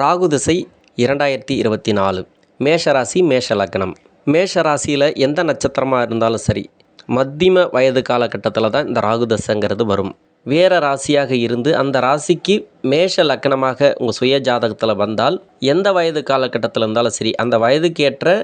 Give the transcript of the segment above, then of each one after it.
ராகு திசை இரண்டாயிரத்தி இருபத்தி நாலு. மேஷராசி மேஷ லக்னம். மேஷ ராசியில் எந்த நட்சத்திரமாக இருந்தாலும் சரி மத்தியம வயது காலகட்டத்தில் தான் இந்த ராகு தசைங்கிறது வரும். வேற ராசியாக இருந்து அந்த ராசிக்கு மேஷ லக்னமாக உங்கள் சுய ஜாதகத்தில் வந்தால் எந்த வயது காலகட்டத்தில் இருந்தாலும் சரி அந்த வயதுக்கேற்ற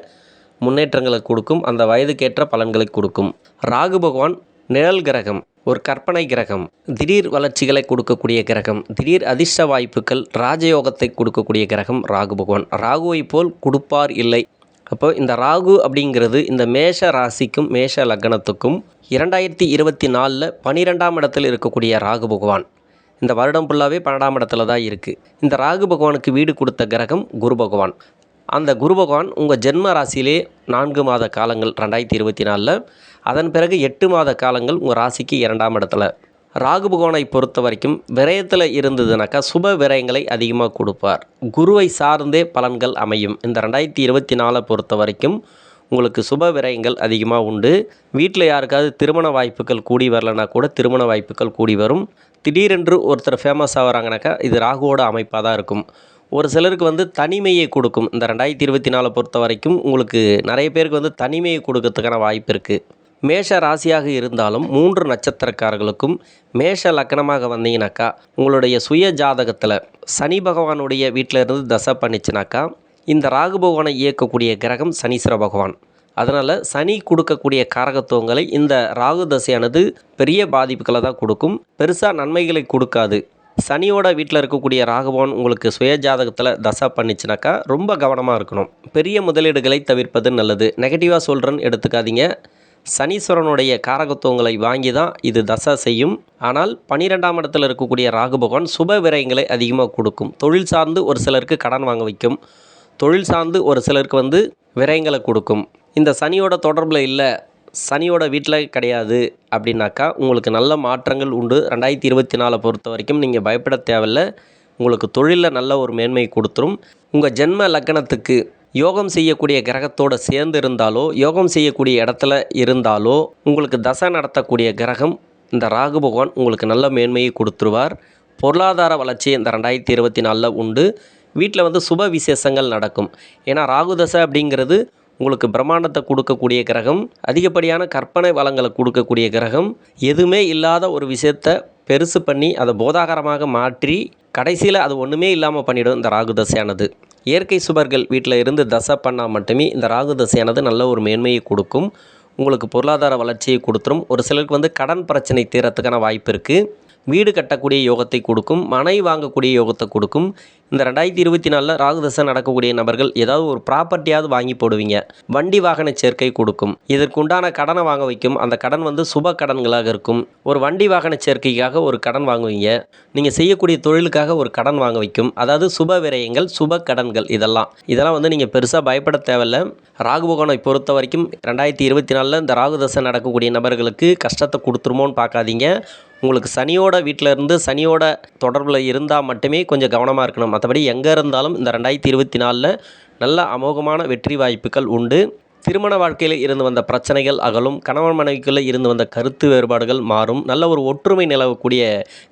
முன்னேற்றங்களை கொடுக்கும் அந்த வயதுக்கேற்ற பலன்களை கொடுக்கும். ராகு பகவான் நிழல் கிரகம். ஒரு கற்பனை கிரகம் திடீர் வளர்ச்சிகளை கொடுக்கக்கூடிய கிரகம் திடீர் அதிர்ஷ்ட வாய்ப்புகள் ராஜயோகத்தை கொடுக்கக்கூடிய கிரகம் ராகு பகவான். ராகுவை போல் கொடுப்பார் இல்லை. அப்போ இந்த ராகு அப்படிங்கிறது இந்த மேஷ ராசிக்கும் மேஷ லக்னத்துக்கும் இரண்டாயிரத்தி இருபத்தி நாலில் பனிரெண்டாம் இடத்தில் இருக்கக்கூடிய ராகு பகவான். இந்த வருடம் ஃபுல்லாகவே பன்னெண்டாம் இடத்துல தான் இருக்குது இந்த ராகு பகவானுக்கு வீடு கொடுத்த கிரகம் குரு பகவான். அந்த குரு பகவான் உங்கள் ஜென்ம ராசியிலே நான்கு மாத காலங்கள் ரெண்டாயிரத்தி இருபத்தி நாலில் அதன் பிறகு எட்டு மாத காலங்கள் உங்கள் ராசிக்கு இரண்டாம் இடத்துல. ராகு பகவானை பொறுத்த வரைக்கும் விரயத்தில் இருந்ததுனாக்கா சுப விரயங்களை அதிகமாக கொடுப்பார். குருவை சார்ந்தே பலன்கள் அமையும். இந்த ரெண்டாயிரத்தி இருபத்தி நாலை பொறுத்த வரைக்கும் உங்களுக்கு சுப விரயங்கள் அதிகமாக உண்டு. வீட்டில் யாருக்காவது திருமண வாய்ப்புகள் கூடி வரலனா கூட திருமண வாய்ப்புகள் கூடி வரும். திடீரென்று ஒருத்தர் ஃபேமஸ் ஆகிறாங்கனாக்கா இது ராகுவோட அமைப்பாக தான் இருக்கும். ஒரு சிலருக்கு வந்து தனிமையை கொடுக்கும். இந்த ரெண்டாயிரத்தி இருபத்தி நாலை பொறுத்த வரைக்கும் உங்களுக்கு நிறைய பேருக்கு வந்து தனிமையை கொடுக்கறதுக்கான வாய்ப்பு இருக்குது மேஷ ராசியாக இருந்தாலும் மூன்று நட்சத்திரக்காரர்களுக்கும் மேஷ லக்னமாக வந்தீங்கனாக்கா உங்களுடைய சுய ஜாதகத்தில் சனி பகவானுடைய வீட்டில் இருந்து தசை பண்ணிச்சுனாக்கா இந்த ராகு பகவானை இயக்கக்கூடிய கிரகம் சனீஸ்வர பகவான். அதனால் சனி கொடுக்கக்கூடிய காரகத்துவங்களை இந்த ராகு தசையானது பெரிய பாதிப்புகளை தான் கொடுக்கும். பெருசாக நன்மைகளை கொடுக்காது. சனியோட வீட்டில் இருக்கக்கூடிய ராகவான் உங்களுக்கு சுய ஜாதகத்தில் தசை பண்ணிச்சுனாக்கா ரொம்ப கவனமாக இருக்கணும். பெரிய முதலீடுகளை தவிர்ப்பது நல்லது. நெகட்டிவாக சொல்கிறேன்னு எடுத்துக்காதீங்க. சனீஸ்வரனுடைய காரகத்துவங்களை வாங்கி தான் இது தசை செய்யும். ஆனால் பன்னிரெண்டாம் இடத்துல இருக்கக்கூடிய ராகு பகவான் சுப விரயங்களை அதிகமாக கொடுக்கும். தொழில் சார்ந்து ஒரு சிலருக்கு கடன் வாங்க வைக்கும். தொழில் சார்ந்து ஒரு சிலருக்கு வந்து விரயங்களை கொடுக்கும். இந்த சனியோட தொடர்பில் இல்லை சனியோட வீட்டில் கிடையாது அப்படின்னாக்கா உங்களுக்கு நல்ல மாற்றங்கள் உண்டு. ரெண்டாயிரத்தி இருபத்தி நாலை பொறுத்த வரைக்கும் நீங்கள் பயப்பட தேவையில்ல. உங்களுக்கு தொழிலில் நல்ல ஒரு மேன்மை கொடுத்துரும். உங்கள் ஜென்ம லக்கணத்துக்கு யோகம் செய்யக்கூடிய கிரகத்தோடு சேர்ந்து இருந்தாலோ யோகம் செய்யக்கூடிய இடத்துல இருந்தாலோ உங்களுக்கு தசை நடத்தக்கூடிய கிரகம் இந்த ராகு பகவான் உங்களுக்கு நல்ல மேன்மையை கொடுத்துருவார். பொருளாதார வளர்ச்சி இந்த ரெண்டாயிரத்தி இருபத்தி நாலில் உண்டு. வீட்டில் வந்து சுப விசேஷங்கள் நடக்கும். ஏன்னா ராகு தசை அப்படிங்கிறது உங்களுக்கு பிரம்மாண்டத்தை கொடுக்கக்கூடிய கிரகம். அதிகப்படியான கற்பனை வளங்களை கொடுக்கக்கூடிய கிரகம். எதுவுமே இல்லாத ஒரு விஷயத்தை பெருசு பண்ணி அதை போதாகரமாக மாற்றி கடைசியில் அது ஒன்றுமே இல்லாமல் பண்ணிவிடும் இந்த ராகு தசையானது. இயற்கை சுபர்கள் வீட்டில் இருந்து தசை பண்ணால் மட்டுமே இந்த ராகு தசையானது நல்ல ஒரு மேன்மையை கொடுக்கும். உங்களுக்கு பொருளாதார வளர்ச்சியை கொடுத்துரும். ஒரு சிலருக்கு வந்து கடன் பிரச்சனை தீரத்துக்கான வாய்ப்பு இருக்குது வீடு கட்டக்கூடிய யோகத்தை கொடுக்கும். மனை வாங்கக்கூடிய யோகத்தை கொடுக்கும். இந்த ரெண்டாயிரத்தி இருபத்தி நாலில் ராகுதசை நடக்கக்கூடிய நபர்கள் ஏதாவது ஒரு ப்ராப்பர்ட்டியாவது வாங்கி போடுவீங்க. வண்டி வாகன சேர்க்கை கொடுக்கும். இதற்குண்டான கடனை வாங்க வைக்கும். அந்த கடன் வந்து சுப கடன்களாக இருக்கும். ஒரு வண்டி வாகன சேர்க்கைக்காக ஒரு கடன் வாங்குவீங்க. நீங்கள் செய்யக்கூடிய தொழிலுக்காக ஒரு கடன் வாங்க வைக்கும். அதாவது சுப விரயங்கள் சுப கடன்கள் இதெல்லாம். இதெல்லாம் வந்து நீங்கள் பெருசாக பயப்பட தேவையில்ல. ராகுபகவனை பொறுத்த வரைக்கும் ரெண்டாயிரத்தி இருபத்தி நாலில் இந்த ராகுதசை நடக்கக்கூடிய நபர்களுக்கு கஷ்டத்தை கொடுத்துருமோன்னு பார்க்காதீங்க. உங்களுக்கு சனியோட வீட்டில் இருந்து சனியோட தொடர்பில் இருந்தால் மட்டுமே கொஞ்சம் கவனமாக இருக்கணும். மற்றபடி எங்கே இருந்தாலும் இந்த ரெண்டாயிரத்தி இருபத்தி நாலில் நல்ல அமோகமான வெற்றி வாய்ப்புகள் உண்டு. திருமண வாழ்க்கையில் இருந்து வந்த பிரச்சனைகள் அகலும் கணவன் மனைவிக்குள்ளே இருந்து வந்த கருத்து வேறுபாடுகள் மாறும். நல்ல ஒரு ஒற்றுமை நிலவக்கூடிய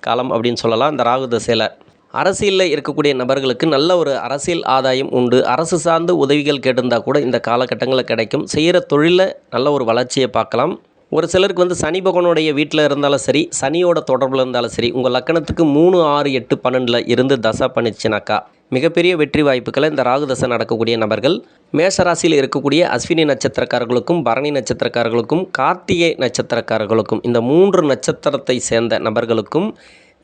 காலம் அப்படின்னு சொல்லலாம் இந்த ராகு தசையில். அரசியலில் இருக்கக்கூடிய நபர்களுக்கு நல்ல ஒரு அரசியல் ஆதாயம் உண்டு. அரசு சார்ந்து உதவிகள் கேட்டிருந்தால் கூட இந்த காலகட்டங்களில் கிடைக்கும். செய்கிற தொழிலில் நல்ல ஒரு வளர்ச்சியை பார்க்கலாம். ஒரு சிலருக்கு வந்து சனி பகவானுடைய வீட்டில் இருந்தாலும் சரி சனியோட தொடர்பில் இருந்தாலும் சரி உங்கள் லக்கணத்துக்கு மூணு ஆறு எட்டு பன்னெண்டில் இருந்து தசை பண்ணிச்சுனாக்கா மிகப்பெரிய வெற்றி வாய்ப்புகளை இந்த ராகு தசை நடக்கக்கூடிய நபர்கள் மேஷராசியில் இருக்கக்கூடிய அஸ்வினி நட்சத்திரக்காரர்களுக்கும் பரணி நட்சத்திரக்காரர்களுக்கும் கார்த்திகை நட்சத்திரக்காரர்களுக்கும் இந்த மூன்று நட்சத்திரத்தை சேர்ந்த நபர்களுக்கும்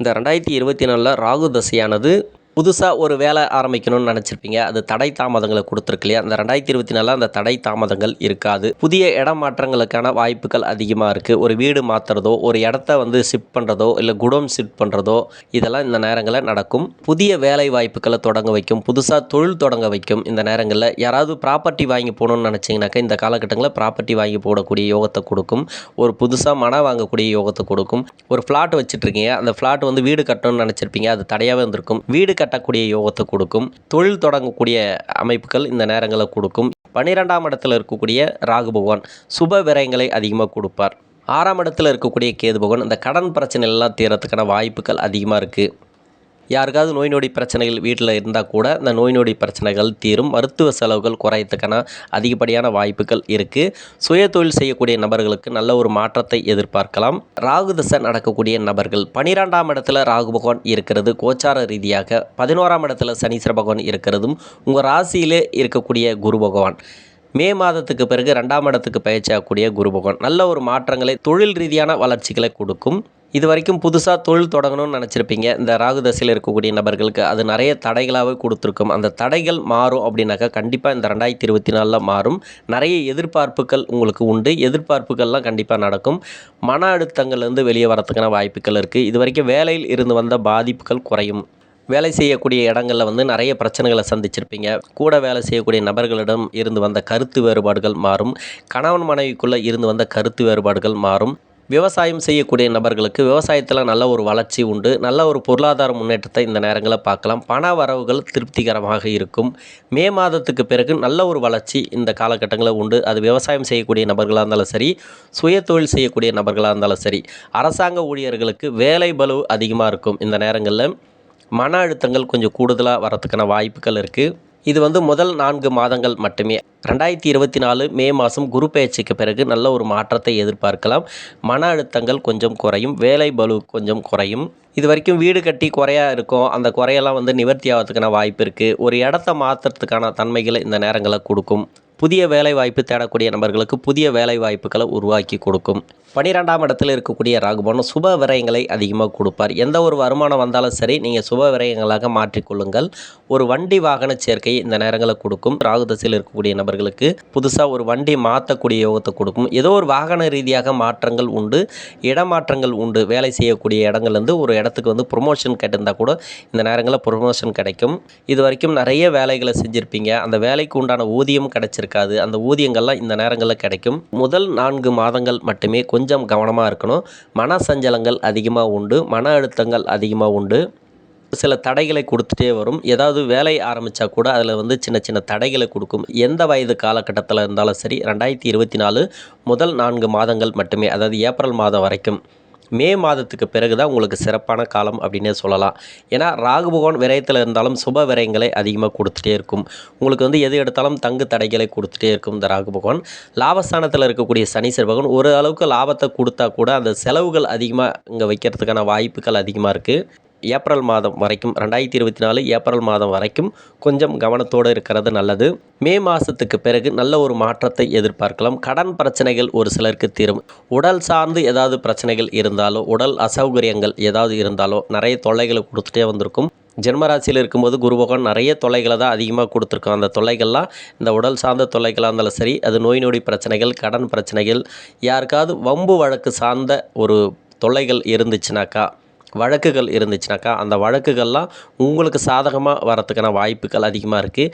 இந்த ரெண்டாயிரத்தி இருபத்தி நாலில் ராகு தசையானது புதுசாக ஒரு வேலை ஆரம்பிக்கணும்னு நினச்சிருப்பீங்க. அது தடை தாமதங்களை கொடுத்துருக்கு இல்லையா? அந்த ரெண்டாயிரத்தி இருபத்தி நாலில் அந்த தடை தாமதங்கள் இருக்காது. புதிய இடம் மாற்றங்களுக்கான வாய்ப்புகள் அதிகமாக இருக்குது ஒரு வீடு மாற்றுறதோ ஒரு இடத்த வந்து ஷிஃப்ட் பண்ணுறதோ இல்லை குடோன் ஷிஃப்ட் பண்ணுறதோ இதெல்லாம் இந்த நேரங்களில் நடக்கும். புதிய வேலை வாய்ப்புகளை தொடங்க வைக்கும். புதுசாக தொழில் தொடங்க வைக்கும். இந்த நேரங்களில் யாராவது ப்ராப்பர்ட்டி வாங்கி போகணும்னு நினச்சிங்கனாக்கா இந்த காலகட்டங்களில் ப்ராப்பர்ட்டி வாங்கி போடக்கூடிய யோகத்தை கொடுக்கும். ஒரு புதுசாக மனம் வாங்கக்கூடிய யோகத்தை கொடுக்கும். ஒரு ஃப்ளாட் வச்சுட்ருக்கீங்க அந்த ஃப்ளாட் வந்து வீடு கட்டணும்னு நினச்சிருப்பீங்க. அது தடையாகவே இருந்திருக்கும் வீடு கட்டக்கூடிய யோகத்தை கொடுக்கும். தொழில் தொடங்கக்கூடிய அமைப்புகள் இந்த நேரங்களில் கொடுக்கும். பன்னிரெண்டாம் இடத்துல இருக்கக்கூடிய ராகு பகவான் சுப விரயங்களை அதிகமாக கொடுப்பார். ஆறாம் இடத்துல இருக்கக்கூடிய கேது பகவான் இந்த கடன் பிரச்சனை எல்லாம் தீரத்துக்கான வாய்ப்புகள் அதிகமாக இருக்குது யாருக்காவது நோய் நொடி பிரச்சனைகள் வீட்டில் இருந்தால் கூட இந்த நோய் நொடி பிரச்சனைகள் தீரும் மருத்துவ செலவுகள் குறையத்துக்கான அதிகப்படியான வாய்ப்புகள் இருக்குது சுய தொழில் செய்யக்கூடிய நபர்களுக்கு நல்ல ஒரு மாற்றத்தை எதிர்பார்க்கலாம். ராகு திசை நடக்கக்கூடிய நபர்கள் பனிரெண்டாம் இடத்துல ராகு பகவான் இருக்கிறது கோச்சார ரீதியாக பதினோராம் இடத்துல சனீஸ்வர பகவான் இருக்கிறதும் உங்கள் ராசியிலே இருக்கக்கூடிய குரு பகவான். மே மாதத்துக்கு பிறகு ரெண்டாம் இடத்துக்கு பயிற்சியாகக்கூடிய குரு பகவான். நல்ல ஒரு மாற்றங்களை தொழில் ரீதியான வளர்ச்சிகளை கொடுக்கும். இது வரைக்கும் புதுசாக தொழில் தொடங்கணும்னு நினச்சிருப்பீங்க. இந்த ராகு தசையில் இருக்கக்கூடிய நபர்களுக்கு அது நிறைய தடைகளாகவே கொடுத்துருக்கும். அந்த தடைகள் மாறும் அப்படின்னாக்கா கண்டிப்பாக இந்த ரெண்டாயிரத்தி இருபத்தி நாலில் மாறும். நிறைய எதிர்பார்ப்புகள் உங்களுக்கு உண்டு. எதிர்பார்ப்புகள்லாம் கண்டிப்பாக நடக்கும். மன அழுத்தங்கள்லேருந்து வெளியே வரத்துக்கான வாய்ப்புகள் இருக்குது இது வரைக்கும் வேலையில் இருந்து வந்த பாதிப்புகள் குறையும். வேலை செய்யக்கூடிய இடங்களில் வந்து நிறைய பிரச்சனைகளை சந்திச்சிருப்பீங்க. கூட வேலை செய்யக்கூடிய நபர்களிடம் இருந்து வந்த கருத்து வேறுபாடுகள் மாறும். கணவன் மனைவிக்குள்ளே இருந்து வந்த கருத்து வேறுபாடுகள் மாறும். விவசாயம் செய்யக்கூடிய நபர்களுக்கு விவசாயத்தில் நல்ல ஒரு வளர்ச்சி உண்டு. நல்ல ஒரு பொருளாதார முன்னேற்றத்தை இந்த நேரங்களில் பார்க்கலாம். பண வரவுகள் திருப்திகரமாக இருக்கும். மே மாதத்துக்கு பிறகு நல்ல ஒரு வளர்ச்சி இந்த காலகட்டங்களில் உண்டு. அது விவசாயம் செய்யக்கூடிய நபர்களாக இருந்தாலும் சரி சுய தொழில் செய்யக்கூடிய நபர்களாக இருந்தாலும் சரி அரசாங்க ஊழியர்களுக்கு வேலை பலு அதிகமாக இருக்கும். இந்த நேரங்களில் மன அழுத்தங்கள் கொஞ்சம் கூடுதலாக வரத்துக்கான வாய்ப்புகள் இருக்குது இது வந்து முதல் நான்கு மாதங்கள் மட்டுமே. ரெண்டாயிரத்தி இருபத்தி நாலு மே மாதம் குரு பயிற்சிக்கு பிறகு நல்ல ஒரு மாற்றத்தை எதிர்பார்க்கலாம். மன அழுத்தங்கள் கொஞ்சம் குறையும் வேலை பலு கொஞ்சம் குறையும். இது வரைக்கும் வீடு கட்டி குறையாக இருக்கும். அந்த குறையெல்லாம் வந்து நிவர்த்தி ஆகிறதுக்கான வாய்ப்பு இருக்குது ஒரு இடத்த மாற்றுறதுக்கான தன்மைகளை இந்த நேரங்களை கொடுக்கும். புதிய வேலை வாய்ப்பு தேடக்கூடிய நபர்களுக்கு புதிய வேலை வாய்ப்புகளை உருவாக்கி கொடுக்கும். பனிரெண்டாம் இடத்தில் இருக்கக்கூடிய ராகுபவன் சுப விரயங்களை அதிகமாக கொடுப்பார். எந்த ஒரு வருமானம் வந்தாலும் சரி நீங்கள் சுப விரயங்களாக மாற்றிக்கொள்ளுங்கள். ஒரு வண்டி வாகன சேர்க்கை இந்த நேரங்களில் கொடுக்கும். ராகு தசையில் இருக்கக்கூடிய நபர்களுக்கு புதுசாக ஒரு வண்டி மாற்றக்கூடிய யோகத்தை கொடுக்கும். ஏதோ ஒரு வாகன ரீதியாக மாற்றங்கள் உண்டு இடமாற்றங்கள் உண்டு. வேலை செய்யக்கூடிய இடங்கள்லேருந்து ஒரு இடத்துக்கு வந்து ப்ரொமோஷன் கேட்டிருந்தால் கூட இந்த நேரங்களில் ப்ரொமோஷன் கிடைக்கும். இது வரைக்கும் நிறைய வேலைகளை செஞ்சுருப்பீங்க. அந்த வேலைக்கு உண்டான ஊதியம் கிடைச்சிருக்காது. அந்த ஊதியங்கள்லாம் இந்த நேரங்களில் கிடைக்கும். முதல் நான்கு மாதங்கள் மட்டுமே கொஞ்சம் கவனமாக இருக்கணும். மன சஞ்சலங்கள் அதிகமாக உண்டு. மன அழுத்தங்கள் அதிகமாக உண்டு. சில தடைகளை கொடுத்துட்டே வரும். ஏதாவது வேலை ஆரம்பித்தா கூட அதில் வந்து சின்ன சின்ன தடைகளை கொடுக்கும். எந்த வயது காலகட்டத்தில் இருந்தாலும் சரி ரெண்டாயிரத்தி இருபத்தி நாலு முதல் நான்கு மாதங்கள் மட்டுமே அதாவது ஏப்ரல் மாதம் வரைக்கும். மே மாதத்துக்கு பிறகு தான் உங்களுக்கு சிறப்பான காலம் அப்படின்னே சொல்லலாம். ஏன்னா ராகு பகவான் விரயத்தில் இருந்தாலும் சுப விரயங்களை அதிகமாக கொடுத்துட்டே இருக்கும். உங்களுக்கு வந்து எது எடுத்தாலும் தங்கு தடைகளை கொடுத்துட்டே இருக்கும் இந்த ராகு பகவான் லாபஸ்தானத்தில் இருக்கக்கூடிய சனீஸ்வர பகவான் ஒரு அளவுக்கு லாபத்தை கொடுத்தா கூட அந்த செலவுகள் அதிகமாக இங்கே வைக்கிறதுக்கான வாய்ப்புகள் அதிகமாக இருக்குது ஏப்ரல் மாதம் வரைக்கும் ரெண்டாயிரத்தி இருபத்தி நாலு ஏப்ரல் மாதம் வரைக்கும் கொஞ்சம் கவனத்தோடு இருக்கிறது நல்லது. மே மாதத்துக்கு பிறகு நல்ல ஒரு மாற்றத்தை எதிர்பார்க்கலாம். கடன் பிரச்சனைகள் ஒரு சிலருக்கு தீரும். உடல் சார்ந்து ஏதாவது பிரச்சனைகள் இருந்தாலோ உடல் அசௌகரியங்கள் ஏதாவது இருந்தாலோ நிறைய தொல்லைகளை கொடுத்துட்டே வந்திருக்கும். ஜென்மராசியில் இருக்கும்போது குரு பகவான் நிறைய தொல்லைகளை தான் அதிகமாக கொடுத்துருக்கோம் அந்த தொல்லைகள்லாம் இந்த உடல் சார்ந்த தொல்லைகளாக இருந்தாலும் சரி அது நோய் நொடி பிரச்சனைகள் கடன் பிரச்சனைகள் யாருக்காவது வம்பு வழக்கு சார்ந்த ஒரு தொல்லைகள் இருந்துச்சுனாக்கா வழக்குகள் இருந்துச்சுனாக்கா அந்த வழக்குகள்லாம் உங்களுக்கு சாதகமாக வரத்துக்கான வாய்ப்புகள் அதிகமாக இருக்குது